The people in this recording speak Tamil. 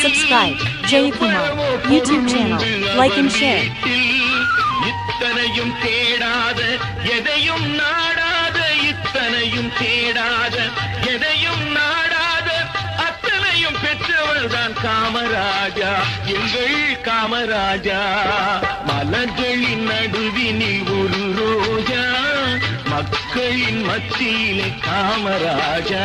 Subscribe Jayakumar YouTube channel. Like and share. இத்தனையும் தேடாத எதையும் நாடாத இத்தனையும் தேடாத எதையும் நாடாத அத்தனையும் பெற்றவர் தான் காமராஜா எங்கள் காமராஜா மலர்களின் நடுவினில் ஒரு ரோஜா மக்களின் மத்தியிலே காமராஜா